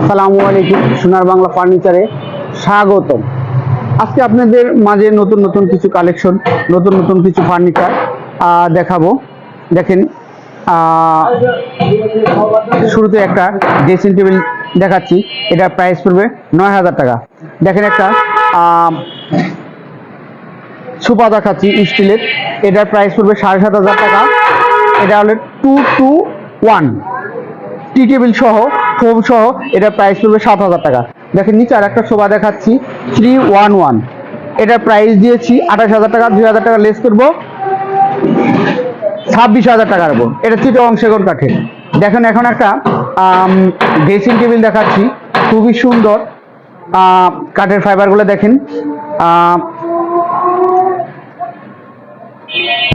আসসালামু আলাইকুম, সোনার বাংলা ফার্নিচারে স্বাগতম। আজকে আপনাদের মাঝে নতুন নতুন কিছু কালেকশন, নতুন নতুন কিছু ফার্নিচার দেখাবো। দেখেন শুরুতে একটা ড্রেসিং টেবিল দেখাচ্ছি এটার প্রাইস পড়বে নয় হাজার টাকা। দেখেন একটা সুপা দেখাচ্ছি স্টিলের, এটার প্রাইস পড়বে সাড়ে সাত হাজার টাকা। এটা হলো two two one tea table সহ ফোম সহ এটা প্রাইস পড়বে সাত হাজার টাকা। দেখেন নিচে আর একটা শোভা দেখাচ্ছি থ্রি ওয়ান ওয়ান এটার প্রাইস দিয়েছি আঠাশ হাজার টাকা, দুই হাজার টাকা লেস করব, ছাব্বিশ হাজার টাকা রাখব এটা চিটং সেগুন কাঠের দেখেন এখন একটা ড্রেসিং টেবিল দেখাচ্ছি, খুবই সুন্দর। কাঠের ফাইবারগুলো দেখেন।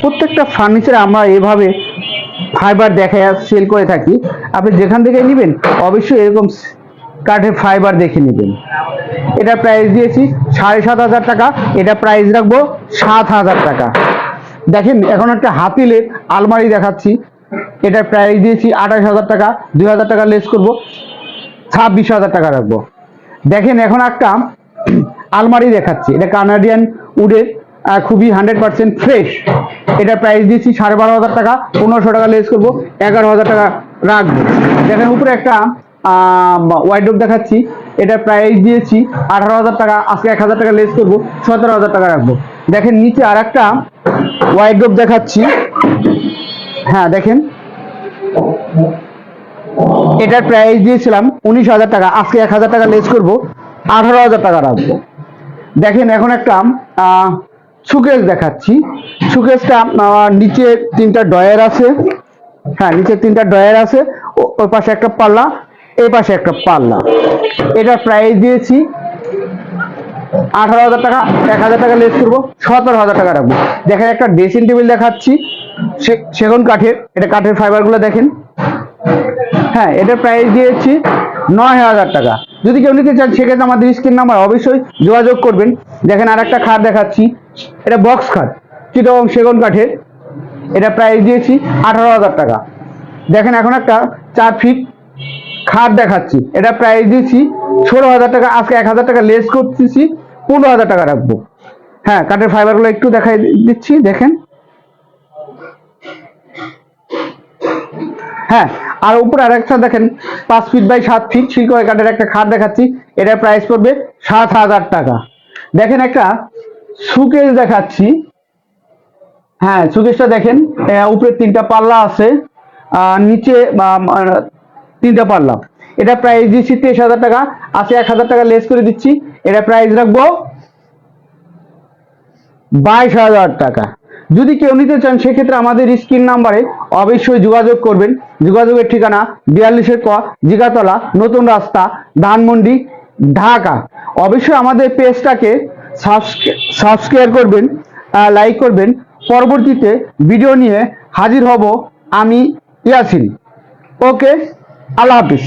প্রত্যেকটা ফার্নিচার আমরা এভাবে ফাইবার দেখে সেল করে থাকি। আপনি যেখান থেকে নেবেন, অবশ্যই এরকম কাঠের ফাইবার দেখে নেবেন। এটা প্রাইস দিয়েছি সাড়ে সাত হাজার টাকা। এটা প্রাইস রাখব সাত হাজার টাকা। দেখেন, এখন একটা হাতিলের আলমারি দেখাচ্ছি। এটার প্রাইস দিয়েছি আঠাশ হাজার টাকা। দুই হাজার টাকা লেস করব, ছাব্বিশ হাজার টাকা রাখব। দেখেন, এখন একটা আলমারি দেখাচ্ছি। এটা কানাডিয়ান উডের খুবই হান্ড্রেড পার্সেন্ট ফ্রেশ এটা প্রাইস দিয়েছি সাড়ে বারো হাজার টাকা, পনেরোশো টাকা লেস করব, এগারো হাজার টাকা রাখব। দেখেন উপরে একটা ওয়াইড্রোপ দেখাচ্ছি, এটা প্রাইস দিয়েছি আঠারো হাজার টাকা, আজকে এক হাজার টাকা লেস করব, সতেরো হাজার টাকা রাখব। দেখেন নিচে আর একটা ওয়াইড্রোপ দেখাচ্ছি। হ্যাঁ দেখেন। এটার প্রাইস দিয়েছিলাম উনিশ হাজার টাকা, আজকে এক হাজার টাকা লেস করব, আঠারো হাজার টাকা রাখব। দেখেন এখন একটা সুকেস দেখাচ্ছি। সুকেসটা নিচে তিনটা ডয়ার আছে। হ্যাঁ নিচে তিনটা ডয়ার আছে। ও- ওই পাশে একটা পাল্লা, এই পাশে একটা পাল্লা। এটার প্রাইস দিয়েছি। আঠারো হাজার টাকা, এক হাজার টাকা লেস করব, সতেরো হাজার টাকা রাখব। দেখেন একটা ড্রেসিং টেবিল দেখাচ্ছি। সেগুন কাঠের, এটা কাঠের ফাইবারগুলো দেখেন। হ্যাঁ এটার প্রাইস দিয়েছি নয় হাজার টাকা। যদি কেউ নিতে চান, সেক্ষেত্রে আমাদের স্ক্রিন নাম্বার অবশ্যই যোগাযোগ করবেন। দেখেন আর একটা খাট দেখাচ্ছি। এটা বক্স খাট চিটং সেগুন কাঠের। এটা প্রাইস দিয়েছি আঠারো হাজার টাকা। দেখেন এখন একটা চার ফিট খাট দেখাচ্ছি। এটা প্রাইস দিয়েছি ষোলো হাজার টাকা, আজকে এক হাজার টাকা লেস করতেছি, পনেরো হাজার টাকা রাখব। হ্যাঁ কাঠের ফাইবারগুলো একটু দেখাই দিচ্ছি, দেখেন। হ্যাঁ আর উপরে আরেকটা দেখেন, পাঁচ ফিট বাই সাত ফিট শিল্কয় কাঠের একটা খাট দেখাচ্ছি। এটার প্রাইস পড়বে সাত হাজার টাকা। দেখেন একটা সুকেস দেখাচ্ছি। হ্যাঁ সুকেশটা দেখেন। উপরে তিনটা পাল্লা আছে। নিচে তিনটা পাল্লা। এটা প্রাইস দিচ্ছি তেইশ হাজার টাকা। আছে এক হাজার টাকা লেস করে দিচ্ছি। এটা প্রাইস রাখব বাইশ হাজার টাকা। যদি কেউ নিতে চান, সেক্ষেত্রে আমাদের স্ক্রিন নাম্বারে অবশ্যই যোগাযোগ করবেন। যোগাযোগের ঠিকানা বিয়াল্লিশের ক, জিগাতলা, নতুন রাস্তা, ধানমন্ডি, ঢাকা। অবশ্যই আমাদের পেজটাকে সাবস্ক্রাইব করবেন লাইক করবেন। পরবর্তীতে ভিডিও নিয়ে হাজির হব আমি ইয়াসিন। ওকে আল্লাহ হাফিজ।